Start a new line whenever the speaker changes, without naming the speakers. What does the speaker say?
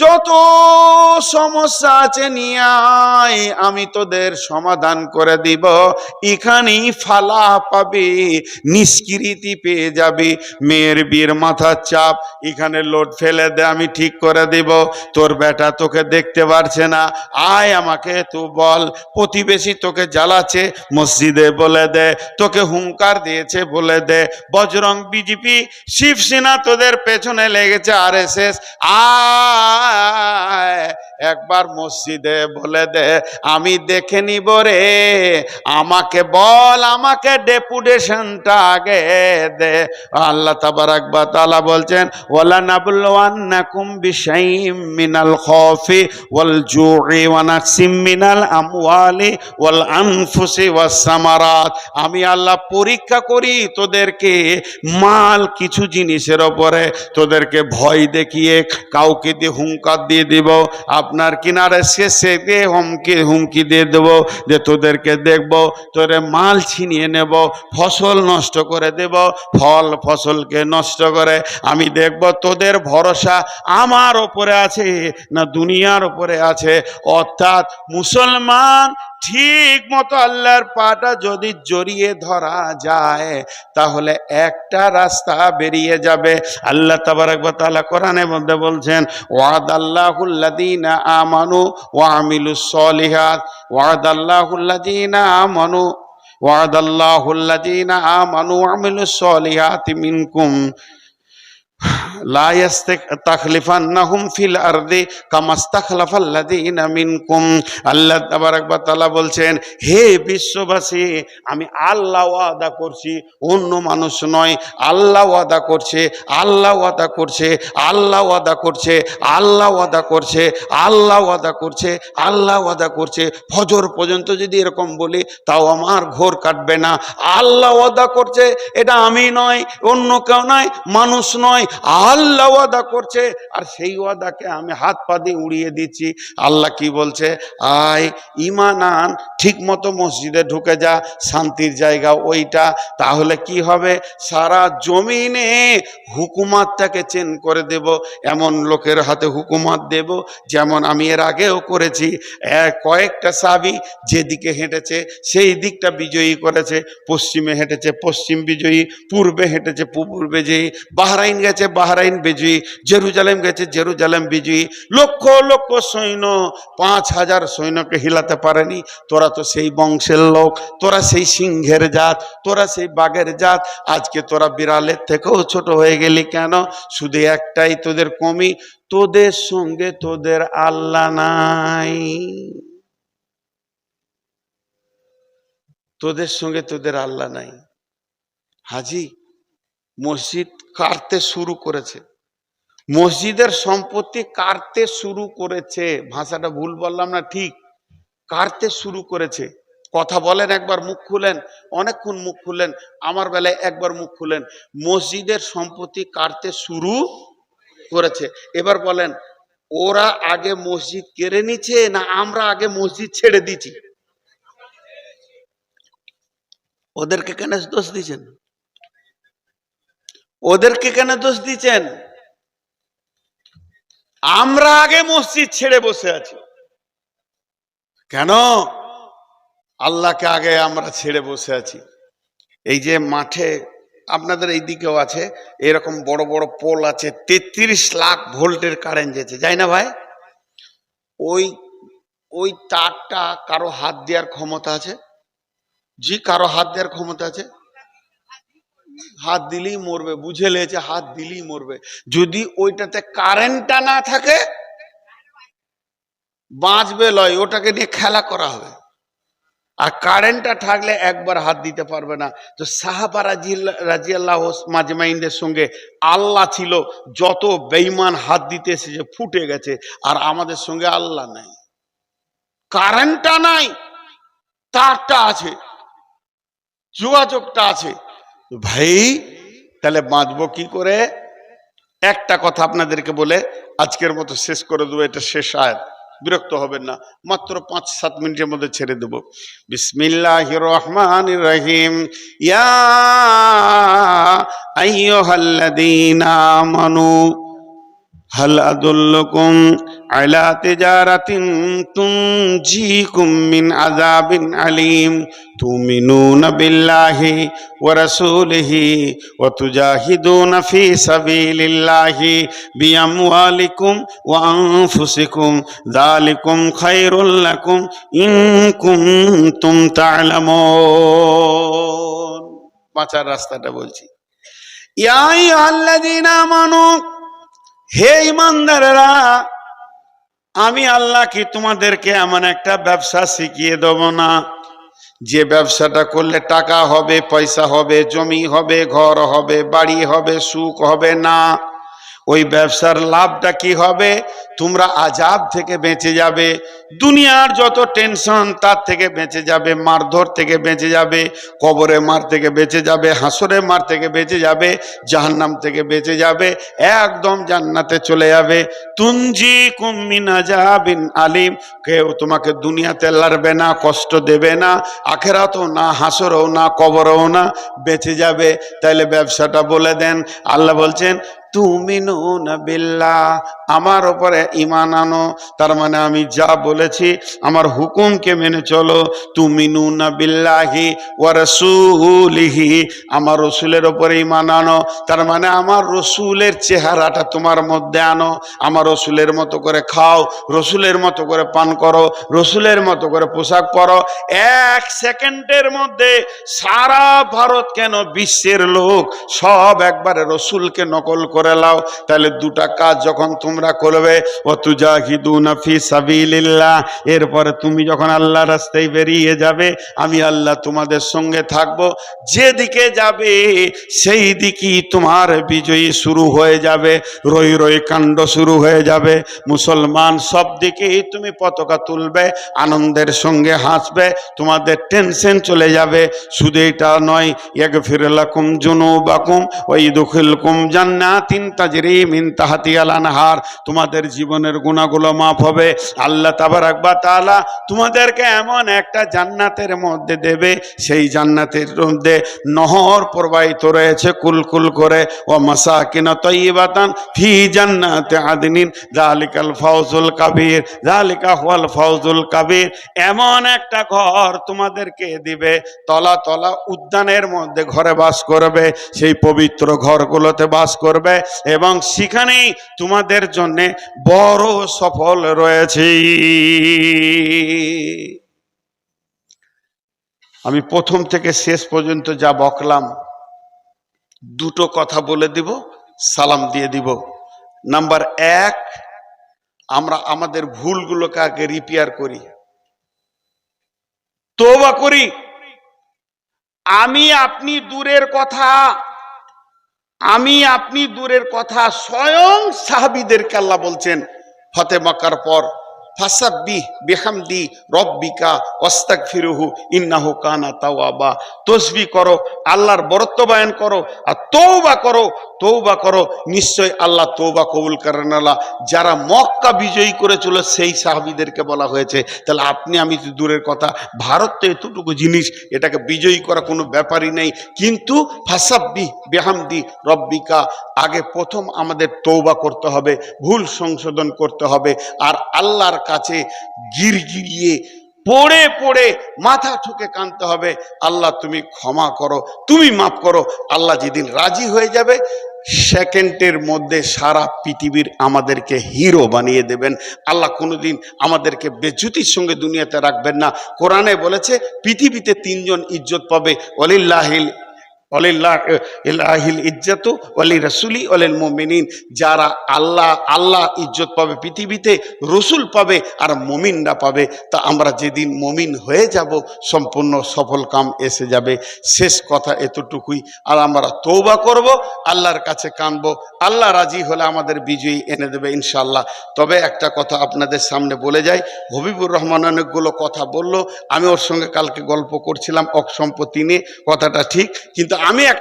যত সমস্যা আছে নিয়ে আমি তোদের সমাধান করে দিব। এখানেই ফালা পাবে, নিষ্কৃতি পেয়ে যাবি। মেয়ের বিয়ের মাথার চাপ, এখানে লোড ফেলে দে, আমি ঠিক করে দিব। তোর বেটা তোকে দেখতে পারছে না। আয় আমাকে, তুই বল, প্রতিবেশী তোকে জ্বালাচ্ছে, মসজিদে বলে দে, তোকে হুঙ্কার দিয়েছে বলে দে। বজরং বিজেপি, শিবসেনা তোদের পেছনে লেগেছে আর এস এস আয়। একবার মসজিদে বলে দে, আমি দেখে নিব রে। আমাকে বল, আমাকে ডেপুটেশনটা আগে দে। আল্লাহ তাবারাক বা তাআলা বলছেন ওয়ালা নাবলুওয়ান্নাকুম বিশাইম মিনাল খাউফি ওয়াল জু'i ওয়া নাকসিম মিনাল আমওয়ালি ওয়াল আনফুসি ওয়াস সামারাত। আমি আল্লাহ পরীক্ষা করি তোদেরকে মাল কিছু জিনিসের ওপরে, তোদেরকে ভয় দেখিয়ে কাউকে দিয়ে হুঙ্কার দিয়ে দিব। আপনার কিনারে শেষে দিয়ে হুমকি হুমকি দিয়ে দেব, যে তোদেরকে দেখব, তোরে মাল ছিনিয়ে নেব, ফসল নষ্ট করে দেব, ফল ফসলকে নষ্ট করে। আমি দেখব তোদের ভরসা আমার ওপরে আছে না দুনিয়ার ওপরে আছে। অর্থাৎ মুসলমান ঠিক মতো আল্লাহর পাটা যদি জড়িয়ে ধরা যায়, তাহলে একটা রাস্তা বেরিয়ে যাবে। আল্লাহ তাবারাক ওয়া তাআলা কোরআনের মধ্যে বলছেন ওয়াদ আল্লাহুল্লাদিনা আমানু ওয়া আমিলুস ওয়াদ আল্লাহুল্লাদিনা আমানু ওয়াদাল্লাহুল্লাযীনা আমানু ওয়া আমিলুস সলিহাতি মিনকুম। বলছেন, হে বিশ্ববাসী, আমি আল্লাহ ওয়াদা করছি, অন্য মানুষ নয়। আল্লাহ ওয়াদা করছে, আল্লাহ ওয়াদা করছে, আল্লাহ ওয়াদা করছে, আল্লাহ ওয়াদা করছে, আল্লাহ ওয়াদা করছে, আল্লাহ ওয়াদা করছে। ফজর পর্যন্ত যদি এরকম বলি, তাও আমার ঘোর কাটবে না। আল্লাহ ওয়াদা করছে, এটা আমি নয়, অন্য কেউ নয়, মানুষ নয়। আল্লাহ ওয়াদা করছে, আর সেই ওয়াদাকে আমি হাত পা দিয়ে উড়িয়ে দিচ্ছি। আল্লাহ কি বলছে? আয় ইমান আন ঠিক মতো মসজিদে ঢুকে যা, শান্তির জায়গা ওইটা। তাহলে কি হবে? সারা জমিনে হুকুমাতটাকে চেন করে দেব, এমন লোকের হাতে হুকুমাত দেব, যেমন আমি এর আগেও করেছি। কয়েকটা সাবি যেদিকে হেঁটেছে, সেই দিকটা বিজয়ী করেছে। পশ্চিমে হেঁটেছে পশ্চিম বিজয়ী, পূর্বে হেঁটেছে পূর্ব বিজয়ী। বাহরাইন গেছে বাহরাইন বিজয়ী, জেরুজালেম গেছে জেরুজালেম বিজয়ী। লক্ষ লক্ষ সৈন্য, পাঁচ হাজার সৈন্যকে হিলাতে পারেনি। তোরা তো সেই বংশের লোক, তোরা সেই সিংহের জাত, তোরা সেই বাঘের জাত। আজকে তোরা বিড়ালের থেকেও ছোট হয়ে গেলি কেন? শুধু একটাই তোদের কমি, তোদের সঙ্গে তোদের আল্লাহ নাই। তোদের সঙ্গে তোদের আল্লাহ নাই। হাজি মসজিদ কাটতে শুরু করেছে। মসজিদের সম্পত্তি কাটতে শুরু করেছে। ভাষাটা ভুল বললাম না, ঠিক। কাটতে শুরু করেছে। কথা বলেন, একবার মুখ খুলেন, অনেকক্ষণ মুখ খুলেন, আমার বেলায় একবার মুখ খুলেন। মসজিদের সম্পত্তি কাটতে শুরু করেছে। এবার বলেন, ওরা আগে মসজিদ কেড়ে নিচ্ছে না আমরা আগে মসজিদ ছেড়ে দিচ্ছি? ওদেরকে কেন দোষ দিচ্ছেন? ওদেরকে কেন দোষ দিচ্ছেন? আমরা আগে মসজিদ ছেড়ে বসে আছি। কেন? আল্লাহকে আগে আমরা ছেড়ে বসে আছি। এই যে মাঠে আপনাদের এই দিকেও আছে, এরকম বড় বড় পোল আছে, তেত্রিশ লাখ ভোল্টের কারেন্ট যেতে, যাই না ভাই? ওই ওই তারটা কারও হাত দেওয়ার ক্ষমতা আছে? জি, কারও হাত দেওয়ার ক্ষমতা আছে? হাত দিলেই মরবে, বুঝে লেছে হাত দিলেই মরবে। যদি ওইটাতে কারেন্টটা না থাকে, বাঁচবে লয়, ওটাকে নিয়ে খেলা করা হবে। আর কারেন্টটা থাকলে একবার হাত দিতে পারবে না। তো সাহাবা রাজি রাজিয়াল্লাহ মাজমাইনদের সঙ্গে আল্লাহ ছিল, যত বেইমান হাত দিতে এসেছে ফুটে গেছে, আর আমাদের সঙ্গে আল্লাহ নাই। কারেন্টটা নাই, তারটা আছে, যোগাযোগটা আছে। ভাই, তাহলে বাঁচবো কি করে? একটা কথা আপনাদেরকে বলে, আজকের মতো শেষ করে দেবো, এটা শেষ আয় বিরক্ত হবেন না, মাত্র পাঁচ, সাত মিনিটের মধ্যে ছেড়ে দেবো। বিসমিল্লাহ রহমান রহিম। ইয়া আইয়ুহাল্লাযীনা আমানু। هل أدلكم على تجارة تنجيكم من عذاب عليم تؤمنون بالله ورسوله وتجاهدون في سبيل الله بأموالكم وأنفسكم ذلكم خير لكم إن كنتم تعلمون বাঁচার রাস্তাটা বলছি ইয়া আল্লাযীনা আমানু হে ইমানদারেরা, আমি আল্লাহ কি তোমাদেরকে এমন একটা ব্যবসা শিখিয়ে দেব না? যে ব্যবসাটা করলে টাকা হবে, পয়সা হবে, জমি হবে, ঘর হবে, বাড়ি হবে, সুখ হবে না। ওই ব্যবসার লাভটা কি হবে? তোমরা আজাব থেকে বেঁচে যাবে, দুনিয়ার যত টেনশন তার থেকে বেঁচে যাবে, মারধর থেকে বেঁচে যাবে, কবরে মার থেকে বেঁচে যাবে, হাসরে মার থেকে বেঁচে যাবে, জাহান্নাম থেকে বেঁচে যাবে, একদম জান্নাতে চলে যাবে। তুঞ্জি কুম্মিন আজাবিন আলিম, কেউ তোমাকে দুনিয়াতে লাড়বে না, কষ্ট দেবে না, আখেরাতও না, হাসরেও না, কবরেও না, বেঁচে যাবে। তাইলে ব্যবসাটা বলে দেন, আল্লাহ বলছেন, তুমিনুন বিল্লাহ, আমার ওপরে ইমান আনো। তার মানে আমি যা বলেছি, আমার হুকুমকে মেনে চলো। তুমিনুন বিল্লাহি ওয়া রাসূলিহি, আমার রসুলের ওপরে ইমান আনো। তার মানে আমার রসুলের চেহারাটা তোমার মধ্যে আনো। আমার রসুলের মতো করে খাও, রসুলের মতো করে পান করো, রসুলের মতো করে পোশাক পরো। এক সেকেন্ডের মধ্যে সারা ভারত কেন বিশ্বের লোক সব একবারে রসুলকে নকল করে লাও। তাহলে দুটা কাজ যখন তোমরা করবে এরপরে তুমি যখন আল্লাহ রাস্তায় বেরিয়ে যাবে, আমি আল্লাহ তোমাদের সঙ্গে থাকব। যেদিকে যাবে, সেই দিকই তোমার বিজয়ী শুরু হয়ে যাবে, রই রই কাণ্ড শুরু হয়ে যাবে। মুসলমান সব দিকেই তুমি পতাকা তুলবে, আনন্দের সঙ্গে হাসবে, তোমাদের টেনশন চলে যাবে। শুধু এটা নয় এক ফিরলাকুম জুনুবাকুম ওই দুখিলকুম জান্নাতিন তাজরি মিন তাহাতি আলানহার তোমাদের জীবনের গুণাগুলো মাফ হবে। আল্লাহ তাবারাক বা তাআলা তোমাদেরকে এমন একটা জান্নাতের মধ্যে দেবে। সেই জান্নাতের মধ্যে নহর প্রবাহিত রয়েছে কুলকুল করে। ও মাসাকিন তৈবাতান ফি জান্নাতে আদিনিন। জালিকাল ফাউজুল কাবির। জালিকা হুয়াল ফাউজুল কাবির। এমন একটা ঘর তোমাদেরকে দিবে। তলা তলা উদ্যানের মধ্যে ঘরে বাস করবে। সেই পবিত্র ঘরগুলোতে বাস করবে এবং সেখানেই তোমাদের জন্যে বড় সফল রয়েছে। আমি প্রথম থেকে শেষ পর্যন্ত যা বকলাম, দুটো কথা বলে দিব, সালাম দিয়ে দিব। নাম্বার এক, আমরা আমাদের ভুলগুলোকে আগে রিপেয়ার করি। তোবা করি। আমি আপনি দূরের কথা আমি আপনি দূরের কথা স্বয়ং সাহাবিদেরকে আল্লাহ বলছেন ফতে মক্কার পর। ফাসাব্বি বেহামদি রব্বিকা অস্তাক ফিরুহু ইন্নাহু কানা তাওয়াবা। তসবি করো, আল্লাহর বরত্ব বায়ন করো আর তৌবা করো তৌবা করো, নিশ্চয় আল্লাহ তৌবা কবুল করেন আল্লাহ। যারা মক্কা বিজয়ী করেছিল সেই সাহাবিদেরকে বলা হয়েছে, তাহলে আপনি আমি তো দূরের কথা, ভারত তো এতটুকু জিনিস, এটাকে বিজয়ী করা কোনো ব্যাপারই নেই। কিন্তু ফাসাব্বি বেহামদি রব্বিকা, আগে প্রথম আমাদের তৌবা করতে হবে, ভুল সংশোধন করতে হবে, আর আল্লাহর কাছে গিরগিরিয়ে পড়ে পড়ে মাথা ঠুকে কানতে হবে। আল্লাহ, তুমি ক্ষমা করো, তুমি মাফ করো। আল্লাহ যেদিন রাজি হয়ে যাবে, সেকেন্ডের মধ্যে সারা পৃথিবীর আমাদেরকে হিরো বানিয়ে দেবেন। আল্লাহ কোনোদিন আমাদেরকে বেজ্জুতির সঙ্গে দুনিয়াতে রাখবেন না। কোরআনে বলেছে, পৃথিবীতে তিনজন ইজ্জত পাবে। অলিল্লাহিল অলিল্লাহ ইলাহিল ইজ্জতু অলি রসুলি অলিল মোমিনিন। যারা আল্লাহ আল্লাহ ইজ্জত পাবে, পৃথিবীতে রসুল পাবে আর মমিনরা পাবে। তা আমরা যেদিন মমিন হয়ে যাব, সম্পূর্ণ সফল কাম এসে যাবে। শেষ কথা এতটুকুই। আর আমরা তৌবা করব, আল্লাহর কাছে কানব। আল্লাহ রাজি হলে আমাদের বিজয়ী এনে দেবে ইনশাল্লাহ তবে একটা কথা আপনাদের সামনে বলে যাই। হবিবুর রহমান অনেকগুলো কথা বলল। আমি ওর সঙ্গে কালকে গল্প করছিলাম অক সম্পত্তি নিয়ে। কথাটা ঠিক। কিন্তু আমি এক